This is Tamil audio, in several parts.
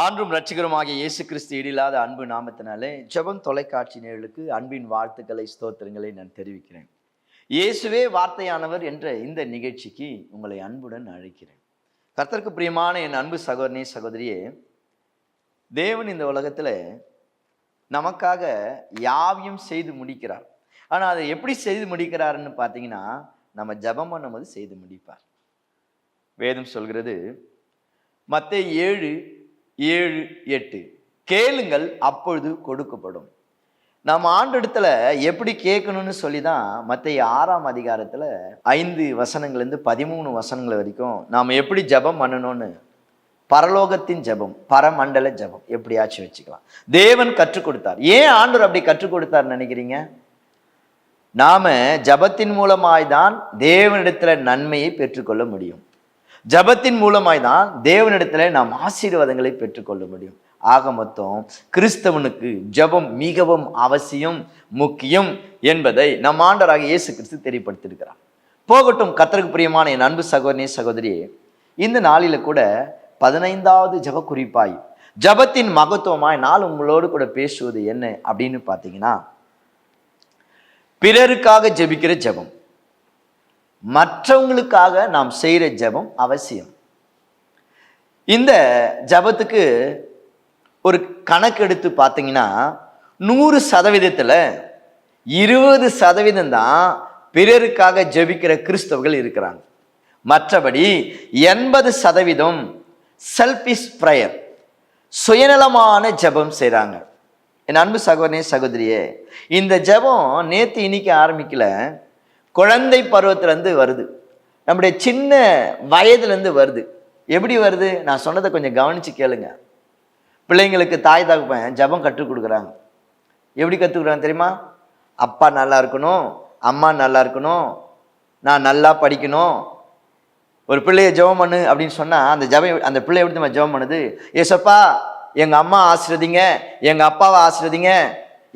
ஆன்றும் ரட்சிகரமாகிய இயேசு கிறிஸ்து இடில்லாத அன்பு நாமத்தினாலே ஜெபம் தொலைக்காட்சி நேர்களுக்கு அன்பின் வாழ்த்துக்களை ஸ்தோத்திரங்களை நான் தெரிவிக்கிறேன். இயேசுவே வார்த்தையானவர் என்ற இந்த நிகழ்ச்சிக்கு உங்களை அன்புடன் அழைக்கிறேன். கர்த்தருக்கு பிரியமான என் அன்பு சகோதரனே சகோதரியே தேவன் இந்த உலகத்தில் நமக்காக யாவையும் செய்து முடிக்கிறார். ஆனால் அதை எப்படி செய்து முடிக்கிறாருன்னு பார்த்தீங்கன்னா நம்ம ஜபம் பண்ணும்போது செய்து முடிப்பார். வேதம் சொல்கிறது மற்ற ஏழு ஏழு எட்டு. கேளுங்கள் அப்பொழுது கொடுக்கப்படும். நம்ம ஆண்டெடுத்துல எப்படி கேட்கணும்னு சொல்லி தான் மற்ற ஆறாம் அதிகாரத்தில் ஐந்து வசனங்கள்லேருந்து பதிமூணு வசனங்கள் வரைக்கும் நாம் எப்படி ஜெபம் பண்ணணும்னு பரலோகத்தின் ஜெபம் பரமண்டல ஜெபம் எப்படியாச்சும் வச்சுக்கலாம். தேவன் கற்றுக் கொடுத்தார். ஏன் ஆண்டவர் அப்படி கற்றுக் கொடுத்தார் நினைக்கிறீங்க? நாம ஜபத்தின் மூலமாய் தான் தேவனிடத்துல நன்மையை பெற்றுக்கொள்ள முடியும். ஜபத்தின் மூலமாய் தான் தேவனிடத்துல நாம் ஆசீர்வாதங்களை பெற்றுக்கொள்ள முடியும். ஆக மொத்தம் கிறிஸ்தவனுக்கு ஜபம் மிகவும் அவசியம் முக்கியம் என்பதை நம் ஆண்டராக இயேசு கிறிஸ்து தெரியப்படுத்தியிருக்கிறார். போகட்டும் கத்தருக்கு பிரியமான என் அன்பு சகோதரனே சகோதரியே இந்த நாளில கூட பதினைந்தாவது ஜப குறிப்பாய் ஜபத்தின் மகத்துவமாய் நான் உங்களோடு கூட பேசுவது என்ன அப்படின்னு பார்த்தீங்கன்னா பிறருக்காக ஜெபிக்கிற ஜெபம். மற்றவங்களுக்காக நாம் செய்கிற ஜெபம் அவசியம். இந்த ஜபத்துக்கு ஒரு கணக்கு எடுத்து பார்த்தீங்கன்னா நூறு சதவீதத்தில் இருபது சதவீதம் தான் பிறருக்காக ஜெபிக்கிற கிறிஸ்தவர்கள் இருக்கிறாங்க. மற்றபடி எண்பது சதவீதம் செல்ஃபிஷ் ப்ரேயர் சுயநலமான ஜெபம் செய்கிறாங்க என் அன்பு சகோதரனே சகோதரியே இந்த ஜெபம் நேற்று இன்னைக்கு ஆரம்பிக்கல. குழந்தை பருவத்திலேருந்து வருது. நம்முடைய சின்ன வயதுலேருந்து வருது. எப்படி வருது? நான் சொன்னதை கொஞ்சம் கவனித்து கேளுங்க. பிள்ளைங்களுக்கு தாய் தகப்பன் ஜெபம் கற்றுக் கொடுக்குறாங்க. எப்படி கற்றுக்குறாங்க தெரியுமா? அப்பா நல்லா இருக்கணும் அம்மா நல்லா இருக்கணும் நான் நல்லா படிக்கணும். ஒரு பிள்ளைய ஜெபம் பண்ணு அப்படின்னு சொன்னால் அந்த ஜெபம் அந்த பிள்ளை எப்படி நம்ம ஜெபம் பண்ணுது? ஏசப்பா எங்கள் அம்மா ஆசிரதிங்க எங்கள் அப்பாவை ஆசிரதிங்க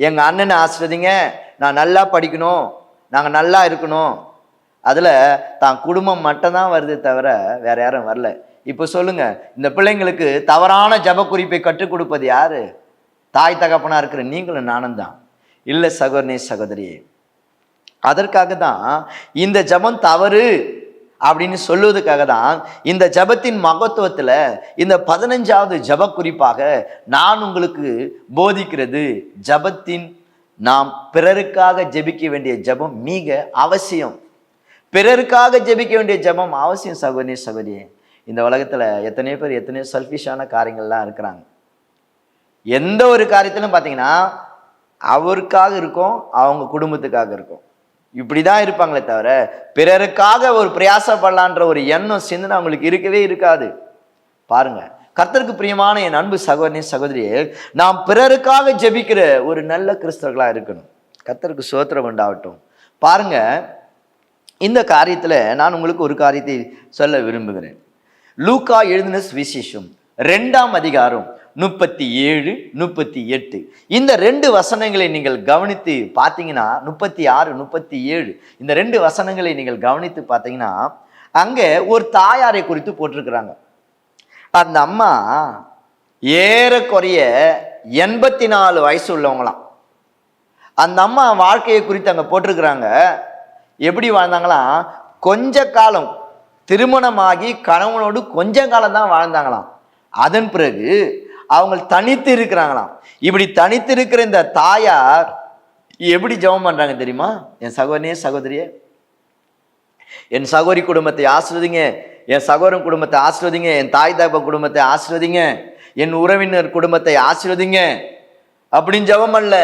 எங்கள் அண்ணனை ஆசிரதிங்க நான் நல்லா படிக்கணும். நாங்கள் நல்லா இருக்கணும். அதில் தான் குடும்பம் மட்டும்தான் வருதே தவிர வேற யாரும் வரல. இப்போ சொல்லுங்க இந்த பிள்ளைங்களுக்கு தவறான ஜப குறிப்பை கற்றுக் கொடுப்பது யாரு? தாய் தகப்பனா இருக்கிற நீங்களும் நானும் தான். இல்லை சகோதரனே சகோதரியே அதற்காக தான் இந்த ஜபம் தவறு அப்படின்னு சொல்லுவதுக்காக தான் இந்த ஜபத்தின் மகத்துவத்தில் இந்த பதினஞ்சாவது ஜப குறிப்பாக நான் உங்களுக்கு போதிக்கிறது. ஜபத்தின் நாம் பிறருக்காக ஜெபிக்க வேண்டிய ஜபம் மிக அவசியம். பிறருக்காக ஜெபிக்க வேண்டிய ஜபம் அவசியம் சகோதரி சகோதரியே. இந்த உலகத்தில் எத்தனையோ பேர் எத்தனையோ செல்ஃபிஷான காரியங்கள்லாம் இருக்கிறாங்க. எந்த ஒரு காரியத்திலும் பார்த்தீங்கன்னா அவருக்காக இருக்கும் அவங்க குடும்பத்துக்காக இருக்கும். இப்படி தான் இருப்பாங்களே தவிர பிறருக்காக ஒரு பிரயாசப்படலான்ற ஒரு எண்ணம் சிந்தனை அவங்களுக்கு இருக்கவே இருக்காது. பாருங்கள் கர்த்தருக்கு பிரியமான என் அன்பு சகோதரி சகோதரியே நாம் பிறருக்காக ஜெபிக்கிற ஒரு நல்ல கிறிஸ்தவர்களா இருக்கணும். கர்த்தருக்கு சுதந்திரம் உண்டாகட்டும். பாருங்க இந்த காரியத்தில் நான் உங்களுக்கு ஒரு காரியத்தை சொல்ல விரும்புகிறேன். லூக்கா எழுதின விசேஷம் ரெண்டாம் அதிகாரம் முப்பத்தி ஏழு முப்பத்தி எட்டு. இந்த ரெண்டு வசனங்களை நீங்கள் கவனித்து பார்த்தீங்கன்னா முப்பத்தி ஆறு முப்பத்தி ஏழு இந்த ரெண்டு வசனங்களை நீங்கள் கவனித்து பார்த்தீங்கன்னா அங்கே ஒரு தாயாரை குறித்து போட்டிருக்கிறாங்க. அந்த அம்மா ஏறக்குறைய எண்பத்தி நாலு வயசு உள்ளவங்களாம் அந்த அம்மா வாழ்க்கையை குறித்து அங்கே போட்டிருக்கிறாங்க. எப்படி வாழ்ந்தாங்களாம் கொஞ்ச காலம் திருமணமாகி கணவனோடு கொஞ்ச காலம் தான் வாழ்ந்தாங்களாம். அதன் பிறகு அவங்க தனித்து இருக்கிறாங்களாம். இப்படி தனித்து இருக்கிற இந்த தாயார் எப்படி ஜெபம் பண்ணுறாங்க தெரியுமா? என் சகோதரியே சகோதரியே என் சகோதரி குடும்பத்தை ஆசிர்வதிங்க. என் சகோதரன் குடும்பத்தை ஆசிர்வதிங்க என் தாய் தாப்பா குடும்பத்தை ஆசிர்வதிங்க என் உறவினர் குடும்பத்தை ஆசிர்வதிங்க. அப்படின்னு ஜெபம் அல்ல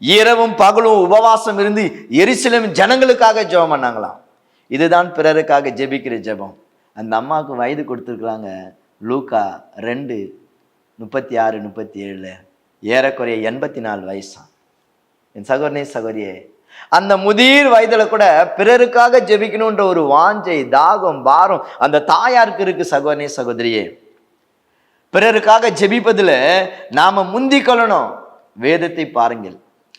இரவும் பகலும் உபவாசம் இருந்து எரிசிலும் ஜனங்களுக்காக ஜெபம் பண்ணாங்களாம். இதுதான் பிறருக்காக ஜெபிக்கிற ஜெபம். அந்த அம்மாவுக்கு வயது கொடுத்துருக்குறாங்க. லூக்கா ரெண்டு முப்பத்தி ஆறு முப்பத்தி ஏழில். ஏறக்குறைய எண்பத்தி நாலு வயசாம். என் சகோதரனே சகோதரியே அந்த முதிர் வயதுல கூட பிறருக்காக ஜெபிக்கணுன்ற ஒரு வாஞ்சை தாகம் பாரம் அந்த தாயாருக்கு இருக்கு சகோதரே சகோதரியே. பிறருக்காக ஜெபிப்பதில் நாம முந்திக்கொள்ளணும். வேதத்தை பாருங்கள்.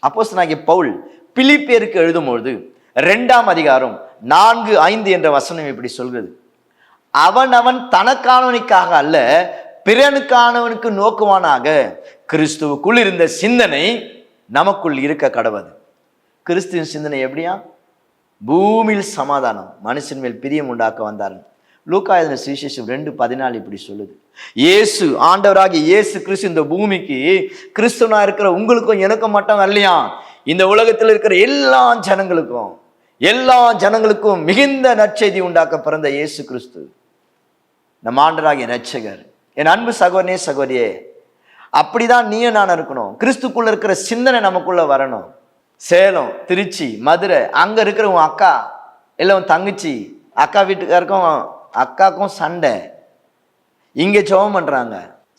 அப்போஸ் நாகிய பவுல் பிலிப்பேருக்கு எழுதும்பொழுது ரெண்டாம் அதிகாரம் நான்கு ஐந்து என்ற வசனம் இப்படி சொல்கிறது. அவன் அவன் தனக்கானவனுக்காக அல்ல பிறனுக்கானவனுக்கு நோக்குவானாக. கிறிஸ்துவுக்குள் இருந்த சிந்தனை நமக்குள் இருக்க கடவுது. கிறிஸ்துவின் சிந்தனை எப்படியா? பூமியில் சமாதானம் மனுஷன் மேல் பிரியம் உண்டாக்க வந்தார் லூக்கா எழுதின சுவிசேஷம் ரெண்டு பதினாலு இப்படி சொல்லுது. இயேசு ஆண்டவராகிய இயேசு கிறிஸ்து இந்த பூமிக்கு கிறிஸ்துவனா இருக்கிற உங்களுக்கும் எனக்கும் மட்டும் இல்லையா இந்த உலகத்தில் இருக்கிற எல்லா ஜனங்களுக்கும் எல்லா ஜனங்களுக்கும் மிகுந்த நற்செய்தி உண்டாக்க பிறந்த இயேசு கிறிஸ்து. நம் ஆண்டராகிய நச்சகர் என் அன்பு சகோதரனே சகோதரியே அப்படிதான் நீயும் நான் இருக்கணும். கிறிஸ்துக்குள்ள இருக்கிற சிந்தனை நமக்குள்ள வரணும். சேலம் திருச்சி மதுரை அங்கே இருக்கிற உன் அக்கா இல்லை உன் தங்கச்சி அக்கா வீட்டுக்காருக்கும் அக்காக்கும் சண்டை. இங்கே ஜெபம் பண்ணுறாங்க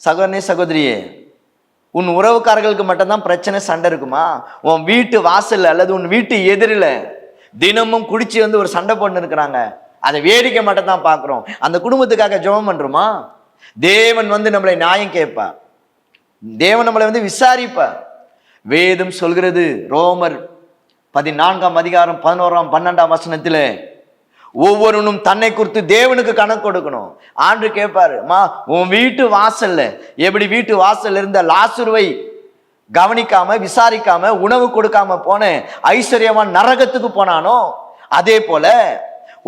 சகோதரனே சகோதரியே உன் உறவுக்காரர்களுக்கு மட்டும்தான் பிரச்சனை சண்டை இருக்குமா? உன் வீட்டு வாசல் அல்லது உன் வீட்டு எதிரில் தினமும் குடிச்சு வந்து ஒரு சண்டை போட்டு இருக்கிறாங்க. அதை வேடிக்கை மட்டும் தான் பார்க்குறோம். அந்த குடும்பத்துக்காக ஜெபம் பண்ணுறோமா தேவன் வந்து நம்மளை நியாயம் கேட்பா தேவன் நம்மளை வந்து விசாரிப்பா வேதம் சொல்கிறது. ரோமர் பதினான்காம் அதிகாரம் பதினோராம் பன்னெண்டாம் வசனத்தில் ஒவ்வொருவனும் தன்னை குறித்து தேவனுக்கு கணக்கு கொடுக்கணும். ஆண்டு கேட்பாரு மா உன் வீட்டு வாசல்ல எப்படி வீட்டு வாசல்ல இருந்த லாசுருவை கவனிக்காம விசாரிக்காம உணவு கொடுக்காம போன ஐஸ்வர்யவான் நரகத்துக்கு போனானோ? அதே போல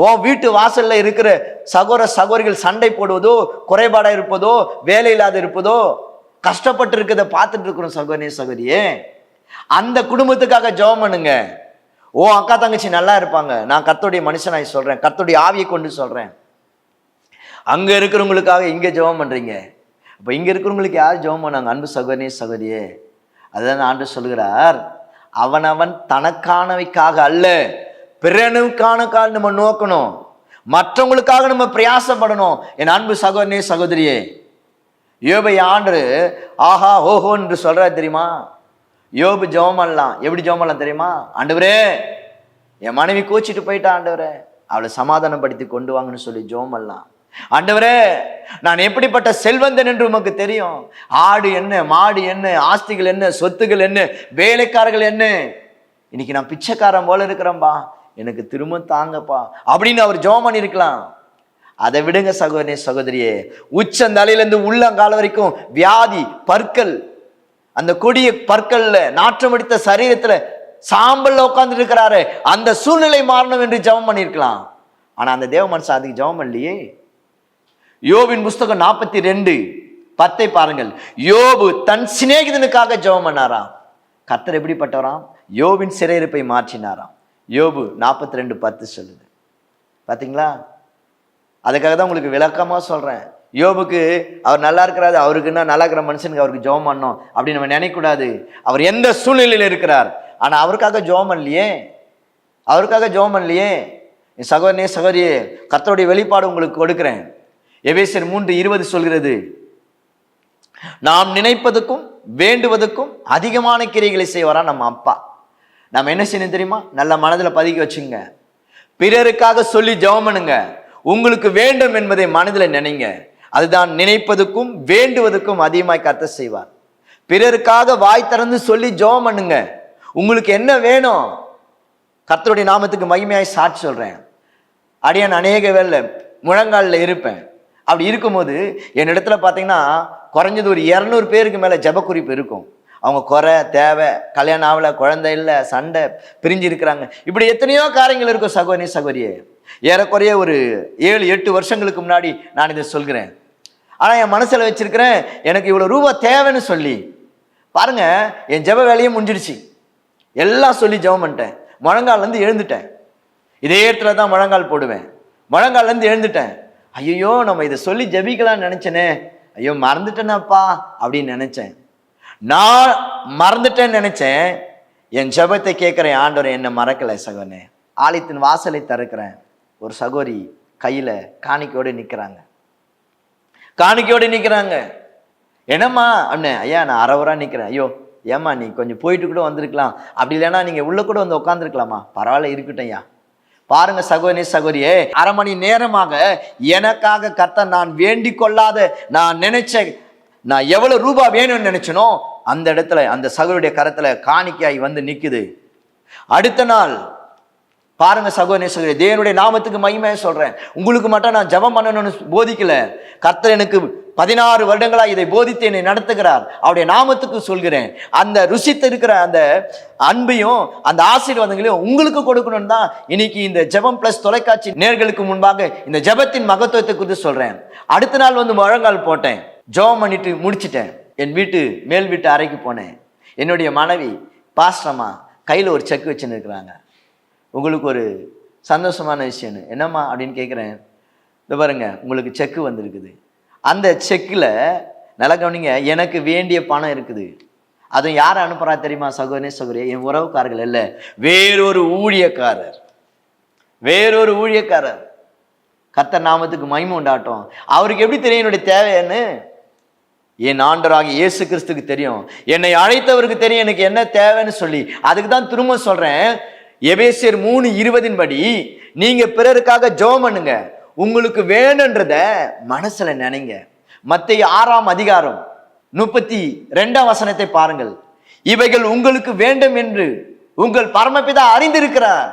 உன் வீட்டு வாசல்ல இருக்கிற சகோர சகோரிகள் சண்டை போடுவதோ குறைபாடா இருப்பதோ வேலை இல்லாத இருப்பதோ கஷ்டப்பட்டு இருக்கிறத பார்த்துட்டு இருக்கிறோம் சகோதரி சகோதரியே. அந்த குடும்பத்துக்காக ஜெபம் பண்ணுங்க. ஓ அக்கா தங்கச்சி நல்லா இருப்பாங்க. நான் கத்தோடைய மனுஷனாய் சொல்றேன். கத்தோடைய ஆவியை கொண்டு சொல்றேன். அங்க இருக்கிறவங்களுக்காக இங்க ஜெபம் பண்றீங்க. இப்போ இங்க இருக்கிறவங்களுக்கு யார் ஜெபம் பண்ணாங்க? அன்பு சகோதரே சகோதரியே. அதுதான் ஆண்டு சொல்கிறார் அவனவன் தனக்கானவைக்காக அல்ல பிறனுக்கானக்காக நம்ம நோக்கணும். மற்றவங்களுக்காக நம்ம பிரயாசப்படணும். என் அன்பு சகோதரனே சகோதரியே. யோபை ஆண்டு ஆஹா ஓஹோ என்று சொல்றாரு தெரியுமா? யோபு ஜெபம் பண்ணலாம் எப்படி ஜெபம் பண்ணலாம் தெரியுமா? ஆண்டவரே என் மனைவி கோச்சிட்டு போயிட்டா ஆண்டவரே. அவளை சமாதானப்படுத்தி கொண்டு வாங்கன்னு சொல்லி ஜெபம் பண்ணலாம் ஆண்டவரே நான் எப்படிப்பட்ட செல்வந்தன் என்று உமக்கு தெரியும். ஆடு என்ன மாடு என்ன ஆஸ்திகள் என்ன சொத்துகள் என்ன வேலைக்காரர்கள் என்ன? இன்னைக்கு நான் பிச்சைக்காரன் போல இருக்கிறேன்பா. எனக்கு திரும்ப தாங்கப்பா. அப்படின்னு அவர் ஜெபம் பண்ணியிருக்கலாம் அதை விடுங்க சகோதரனே சகோதரியே. உச்சந்தலையிலேருந்து உள்ளங்கால வரைக்கும் வியாதி பற்கள் அந்த கொடிய பற்கள்ல நாற்றம் அடித்த சரீரத்துல சாம்பல்ல உட்கார்ந்துட்டு இருக்கிறாரு அந்த சூழ்நிலை மாறணும் என்று ஜெபம் பண்ணியிருக்கலாம். ஆனா அந்த தேவ மனுஷன் அதுக்கு ஜெபம் பண்ணலையே. யோபின் புஸ்தகம் நாற்பத்தி ரெண்டு பத்தை பாருங்கள். யோபு தன் சிநேகிதனுக்காக ஜெபம் பண்ணாராம். கத்தர் எப்படிப்பட்டவராம்? யோபின் சிறையிருப்பை மாற்றினாராம். யோபு நாற்பத்தி ரெண்டு பத்து சொல்லுது. பார்த்தீங்களா அதுக்காக தான் உங்களுக்கு விளக்கமாக சொல்கிறேன் யோபுக்கு அவர் நல்லா இருக்கிறாரு அவருக்குன்னா நல்லா இருக்கிற மனுஷனுக்கு அவருக்கு ஜோம் பண்ணோம் அப்படின்னு நம்ம நினைக்கக்கூடாது. அவர் எந்த சூழ்நிலையில் இருக்கிறார்? ஆனால் அவருக்காக ஜோம் பண்ணலையே. அவருக்காக ஜெபம் பண்ணலையே. என் சகோதரனே சகோதரியே கத்தருடைய வெளிப்பாடு உங்களுக்கு கொடுக்குறேன். எபேசியர் மூன்று இருபது சொல்கிறது நாம் நினைப்பதுக்கும் வேண்டுவதற்கும் அதிகமான கிரைகளை செய்வாரா நம்ம அப்பா? நம்ம என்ன செய்யணும் தெரியுமா? நல்ல மனதில் பதுக்கி வச்சுங்க. பிறருக்காக சொல்லி ஜெபம் பண்ணுங்க. உங்களுக்கு வேண்டும் என்பதை மனதில் நினைங்க. அதுதான் நினைப்பதுக்கும் வேண்டுவதற்கும் அதிகமாய் கத்த செய்வார். பிறருக்காக வாய் திறந்து சொல்லி ஜோம் பண்ணுங்க. உங்களுக்கு என்ன வேணும்? கர்த்தருடைய நாமத்துக்கு மகிமையாய் சாட்சி சொல்றேன். அடியான் அநேக வேலை முழங்காலில் இருப்பேன். அப்படி இருக்கும்போது என்னிடத்துல பார்த்தீங்கன்னா குறைஞ்சது ஒரு இரநூறு பேருக்கு மேலே ஜபக்குறிப்பு இருக்கும். அவங்க குறை தேவை கல்யாணம் ஆகலை குழந்தை இல்லை சண்டை பிரிஞ்சு இருக்கிறாங்க. இப்படி எத்தனையோ காரியங்கள் இருக்கும் சகோதரி சகோதரியே. ஏறக்குறைய ஒரு ஏழு எட்டு வருஷங்களுக்கு முன்னாடி நான் இதை சொல்கிறேன். ஆனால் என் மனசில் வச்சுருக்கிறேன் எனக்கு இவ்வளோ ரூபா தேவைன்னு சொல்லி. பாருங்கள் என் ஜெப வேலையும் முடிஞ்சிடுச்சு. எல்லாம் சொல்லி ஜெபம் பண்ணிட்டேன். முழங்கால்லேருந்து எழுந்துட்டேன். இதே இடத்துல தான் முழங்கால் போடுவேன். முழங்கால்லேருந்து எழுந்துட்டேன். ஐயோ நம்ம இதை சொல்லி ஜெபிக்கலாம்னு நினச்சேனே. ஐயோ மறந்துட்டேனப்பா அப்படின்னு நினச்சேன். நான் மறந்துட்டேன்னு நினச்சேன். என் ஜெபத்தை கேட்குறேன் ஆண்டவர் என்னை மறக்கலை சகோனே ஆலயத்தின் வாசலை திறக்கிறேன். ஒரு சகோரி கையில் காணிக்கையோடு நிற்கிறாங்க காணிக்கையோடு நிற்கிறாங்க என்னம்மா? அண்ணன் ஐயா நான் அறவரா நிற்கிறேன் ஐயோ ஏம்மா நீ கொஞ்சம் போயிட்டு கூட வந்திருக்கலாம். அப்படி இல்லைன்னா நீங்கள் உள்ளே கூட வந்து உட்காந்துருக்கலாமா பரவாயில்ல இருக்கட்டும் ஐயா. பாருங்க சகோதரி சகோதரியே அரை மணி நேரமாக எனக்காக கர்த்தர் நான் வேண்டி கொள்ளாத நான் நினைச்ச நான் எவ்வளோ ரூபா வேணும்னு நினைச்சனோ அந்த இடத்துல அந்த சகோதரிய கரத்தில் காணிக்கையாய் வந்து நிற்குது அடுத்த நாள் பாருங்க சகோதரி சகோதரி தேவனுடைய நாமத்துக்கு மகிமையை சொல்றேன். உங்களுக்கு மட்டும் நான் ஜெபம் பண்ணணும்னு போதிக்கல. கர்த்தர் எனக்கு பதினாறு வருடங்களா இதை போதித்து என்னை நடத்துகிறார். அவருடைய நாமத்துக்கு சொல்கிறேன். அந்த ருசித்து இருக்கிற அந்த அன்பையும் அந்த ஆசீர்வாதங்களையும் உங்களுக்கு கொடுக்கணும் தான் இன்னைக்கு இந்த ஜெபம் பிளஸ் தொலைக்காட்சி நேர்களுக்கு முன்பாக இந்த ஜெபத்தின் மகத்துவத்தை குறித்து சொல்றேன். அடுத்த நாள் வந்து முழங்கால் போட்டேன். ஜெபம் பண்ணிட்டு முடிச்சிட்டேன். என் வீட்டு மேல் வீட்டு அறைக்கு போனேன். என்னுடைய மனைவி பாஸ்ரமா கையில் ஒரு செக் வச்சுன்னு இருக்கிறாங்க. உங்களுக்கு ஒரு சந்தோஷமான விஷயம்னு என்னம்மா அப்படின்னு கேட்குறேன். இந்த பாருங்க உங்களுக்கு செக்கு வந்திருக்குது. அந்த செக்கில் நல்லா கவனிங்க எனக்கு வேண்டிய பணம் இருக்குது. அதுவும் யார் அனுப்புறா தெரியுமா? சகோதரே சகோதரி என் உறவுக்காரர்கள் இல்லை வேறொரு ஊழியக்காரர். வேறொரு ஊழியக்காரர். கத்த நாமத்துக்கு மகிமை உண்டாட்டும். அவருக்கு எப்படி தெரியும் என்னுடைய தேவைன்னு என் ஆண்டராக இயேசு கிறிஸ்துக்கு தெரியும். என்னை அழைத்தவருக்கு தெரியும் எனக்கு என்ன தேவைன்னு சொல்லி. அதுக்கு தான் திரும்ப சொல்கிறேன் எபேசியர் மூணு இருபதின் படி நீங்க பிறருக்காக ஜோம் பண்ணுங்க. உங்களுக்கு வேணுன்றத மனசுல நினைங்க. மத்திய ஆறாம் அதிகாரம் முப்பத்தி ரெண்டாம் வசனத்தை பாருங்கள். இவைகள் உங்களுக்கு வேண்டும் என்று உங்கள் பரமபிதா அறிந்திருக்கிறார்.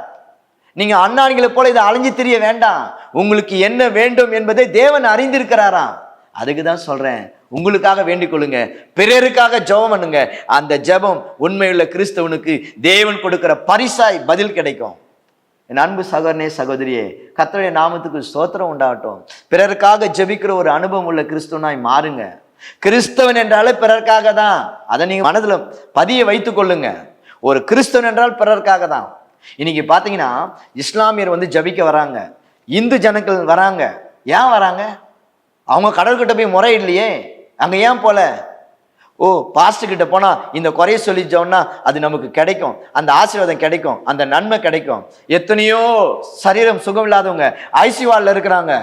நீங்க அண்ணாணிகளை போல இதை அலைஞ்சு தெரிய வேண்டாம். உங்களுக்கு என்ன வேண்டும் என்பதை தேவன் அறிந்திருக்கிறாராம். அதுக்கு தான் சொல்றேன். உங்களுக்காக வேண்டிக் கொள்ளுங்க. பிறருக்காக ஜெபம் பண்ணுங்க. அந்த ஜெபம் உண்மையுள்ள கிறிஸ்தவனுக்கு தேவன் கொடுக்கிற பரிசாய் பதில் கிடைக்கும். என் அன்பு சகோதரனே சகோதரியே கத்தருடைய நாமத்துக்கு ஸ்தோத்திரம் உண்டாகட்டும். பிறருக்காக ஜெபிக்கிற ஒரு அனுபவம் உள்ள கிறிஸ்துவனாய் மாறுங்க. கிறிஸ்தவன் என்றாலே பிறருக்காக தான். அதை நீங்க மனதில் பதிய வைத்துக் கொள்ளுங்க. ஒரு கிறிஸ்தவன் என்றால் பிறருக்காக தான். இன்னைக்கு பார்த்தீங்கன்னா இஸ்லாமியர் வந்து ஜபிக்க வராங்க. இந்து ஜனங்கள் வராங்க. ஏன் வராங்க? அவங்க கடவுள்கிட்ட போய் முறை இல்லையே அங்கே ஏன் போல? ஓ பாஸ்ட் போனால் இந்த குறைய சொல்லிச்சோம்னா அது நமக்கு கிடைக்கும். அந்த ஆசீர்வாதம் கிடைக்கும். அந்த நன்மை கிடைக்கும். எத்தனையோ சரீரம் சுகம் இல்லாதவங்க ஐசிவாலில் இருக்கிறாங்க.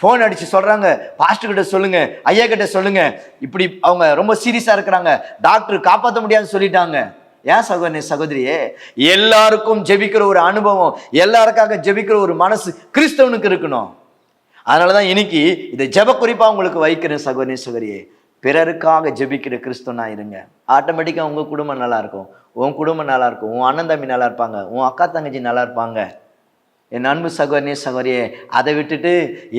ஃபோன் அடித்து சொல்கிறாங்க பாஸ்டர் சொல்லுங்கள் ஐயா கிட்ட சொல்லுங்கள் இப்படி அவங்க ரொம்ப சீரியஸாக இருக்கிறாங்க. டாக்டர் காப்பாற்ற முடியாதுன்னு சொல்லிட்டாங்க. ஏன் சகோதரி சகோதரியே? எல்லாருக்கும் ஜெபிக்கிற ஒரு அனுபவம் எல்லாருக்காக ஜெபிக்கிற ஒரு மனசு கிறிஸ்தவனுக்கு இருக்கணும். அதனாலதான் இன்னைக்கு இதை ஜெப குறிப்பாக உங்களுக்கு வைக்கிறேன் சகோதரி சகோதரியே. பிறருக்காக ஜெபிக்கிற கிறிஸ்துவனா இருங்க. ஆட்டோமேட்டிக்காக உங்கள் குடும்பம் நல்லா இருக்கும் உன் குடும்பம் நல்லா இருக்கும் உன் அண்ணன் தம்பி நல்லா இருப்பாங்க உன் அக்கா தங்கச்சி நல்லா இருப்பாங்க என் அன்பு சகோதரியே சகோதரியே அதை விட்டுட்டு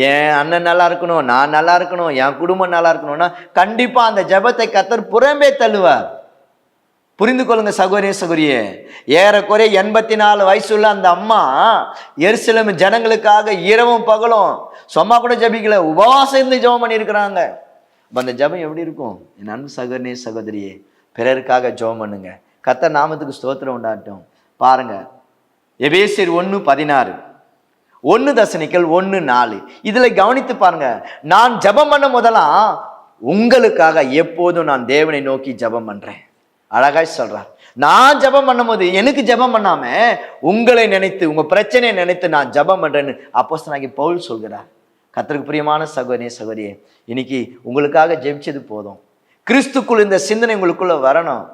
என் அண்ணன் நல்லா இருக்கணும் நான் நல்லா இருக்கணும் என் குடும்பம் நல்லா இருக்கணும்னா கண்டிப்பாக அந்த ஜெபத்தை கத்தர் புறம்பே தள்ளுவார். புரிந்து கொள்ளுங்க சகோதரிய சகோதரியே. ஏறக்குறைய எண்பத்தி நாலு வயசுள்ள அந்த அம்மா எருசலேம் ஜனங்களுக்காக இரவும் பகலும் சும்மா கூட ஜபிக்கல. உபவாசம் இருந்து ஜெபம் பண்ணியிருக்கிறாங்க. அப்போ அந்த ஜெபம் எப்படி இருக்கும்? என் அன்பு சகோதரனே சகோதரியே பிறருக்காக ஜெபம் பண்ணுங்க. கத்த நாமத்துக்கு ஸ்தோத்திரம் உண்டாட்டும் பாருங்க. எபேசியர் ஒன்று பதினாறு. ஒன்று தசனிக்கல் ஒன்று நாலு. இதில் கவனித்து பாருங்க. நான் ஜெபம் பண்ண முதலாம் உங்களுக்காக எப்போதும் நான் தேவனை நோக்கி ஜெபம் பண்ணுறேன் அழகாய் சொல்கிறார் நான் ஜெபம் பண்ணும்போது எனக்கு ஜெபம் பண்ணாமல் உங்களை நினைத்து உங்கள் பிரச்சனையை நினைத்து நான் ஜெபம் பண்றேன்னு அப்போஸ்தலனாகி பவுல் சொல்கிறார். கர்த்தருக்கு பிரியமான சகோதரி சகோதரியே இன்னைக்கு உங்களுக்காக ஜெபிச்சது போதும். கிறிஸ்துக்குள் இந்த சிந்தனை உங்களுக்குள்ள வரணும்.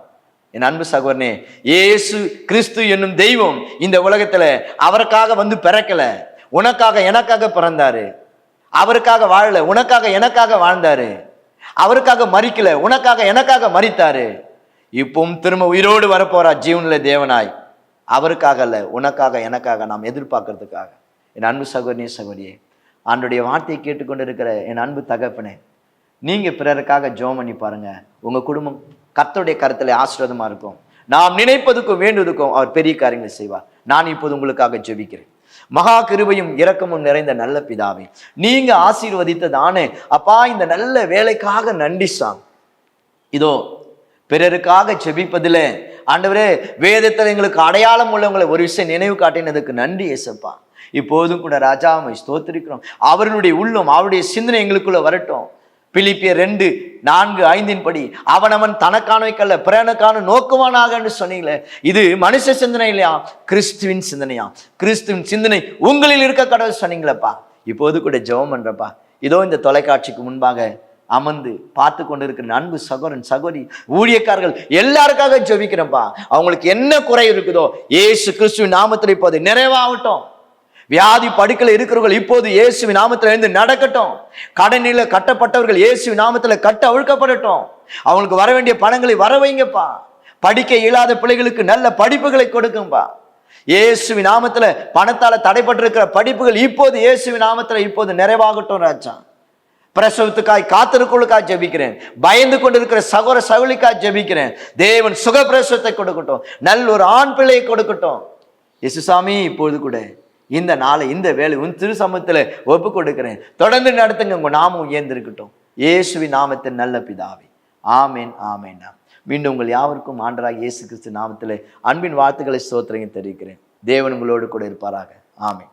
என் அன்பு சகோதரனே இயேசு கிறிஸ்து என்னும் தெய்வம் இந்த உலகத்துல அவருக்காக வந்து பிறக்கல. உனக்காக எனக்காக பிறந்தாரு. அவருக்காக வாழல. உனக்காக எனக்காக வாழ்ந்தாரு. அவருக்காக மறிக்கல உனக்காக எனக்காக மறித்தாரு இப்பவும் திரும்ப உயிரோடு வரப்போறா ஜீவனில் தேவனாய். அவருக்காக அல்ல உனக்காக எனக்காக நாம் எதிர்பார்க்கறதுக்காக. என் அன்பு சகோதரியே சகோதரியே ஆண்டுடைய வார்த்தையை கேட்டுக்கொண்டு இருக்கிற என் அன்பு தகப்பனே நீங்கள் பிறருக்காக ஜோம் பண்ணி பாருங்கள் உங்கள் குடும்பம் கத்தோடைய கருத்தில் ஆசீர்வாதமா இருக்கும். நாம் நினைப்பதுக்கும் வேண்டுவதுக்கும் அவர் பெரிய காரியங்களை செய்வார். நான் இப்போது உங்களுக்காக ஜெபிக்கிறேன். மகா கிருபையும் இரக்கமும் நிறைந்த நல்ல பிதாவே நீங்க ஆசீர்வதித்ததானே அப்பா இந்த நல்ல வேலைக்காக நன்றி சாம். இதோ பிறருக்காக செபிப்பதில் ஆண்டவரே வேதத்தில் எங்களுக்கு அடையாளம் உள்ளவங்களை ஒரு விஷயம் நினைவு காட்டினதுக்கு நன்றி ஏசப்பா. இப்போதும் கூட ராஜாமை ஸ்தோத்திருக்கிறோம். அவருடைய உள்ளம் அவருடைய சிந்தனை எங்களுக்குள்ள வரட்டும். பிலிப்பிய ரெண்டு நான்கு ஐந்தின் படி அவனவன் தனக்கானவைக்கல்ல பிறனுக்கான நோக்குவானாக என்று சொன்னீங்களே. இது மனுஷ சிந்தனை இல்லையா கிறிஸ்துவின் சிந்தனையா? கிறிஸ்துவின் சிந்தனை உங்களில் இருக்க கடவுள் சொன்னீங்களப்பா. இப்போது கூட ஜெபம் பண்றப்பா. இதோ இந்த தொலைக்காட்சிக்கு முன்பாக அமர்ந்து பார்த்து கொண்டு இருக்கிற அன்பு சகோரன் சகோதரி ஊழியக்காரர்கள் எல்லாருக்காக ஜெபிக்கிறேன்ப்பா அவங்களுக்கு என்ன குறை இருக்குதோ ஏசு கிறிஸ்துவின் நாமத்தில் இப்போது நிறைவாகட்டும். வியாதி படுக்கையில் இருக்கிறவர்கள் இப்போது இயேசு நாமத்தில் இருந்து நடக்கட்டும். கடனில கட்டப்பட்டவர்கள் இயேசு நாமத்தில் கட்ட அவிழ்க்கப்படட்டும் அவங்களுக்கு வர வேண்டிய பணங்களை வர வைங்கப்பா. படிக்க இயலாத பிள்ளைகளுக்கு நல்ல படிப்புகளை கொடுக்கும்பா. இயேசு நாமத்தில் பணத்தால் தடைப்பட்டிருக்கிற படிப்புகள் இப்போது இயேசு நாமத்தில் இப்போது நிறைவாகட்டும் ராஜா. பிரசவத்துக்காய் காத்திருக்குள்ளுக்காய் ஜெபிக்கிறேன். பயந்து கொண்டிருக்கிற சகோர சகுலிக்காய் ஜெபிக்கிறேன். தேவன் சுக பிரசவத்தை கொடுக்கட்டும். நல்ல ஒரு ஆண் பிள்ளையை கொடுக்கட்டும். இயேசுசாமி இப்பொழுது கூட. இந்த நாளை இந்த வேலை உன் திரு சமூகத்தில் ஒப்பு கொடுக்கிறேன் தொடர்ந்து நடத்துங்க உங்கள் நாமம் உயர்ந்திருக்கட்டும். இயேசுவின் நாமத்தின் நல்ல பிதாவே. ஆமேன் ஆமேன். மீண்டும் உங்கள் யாவருக்கும் ஆண்டராக இயேசு கிறிஸ்து நாமத்தில் அன்பின் வாழ்த்துக்களை சோத்திரங்க தெரிவிக்கிறேன். தேவன் உங்களோடு கூட இருப்பாராக. ஆமேன்.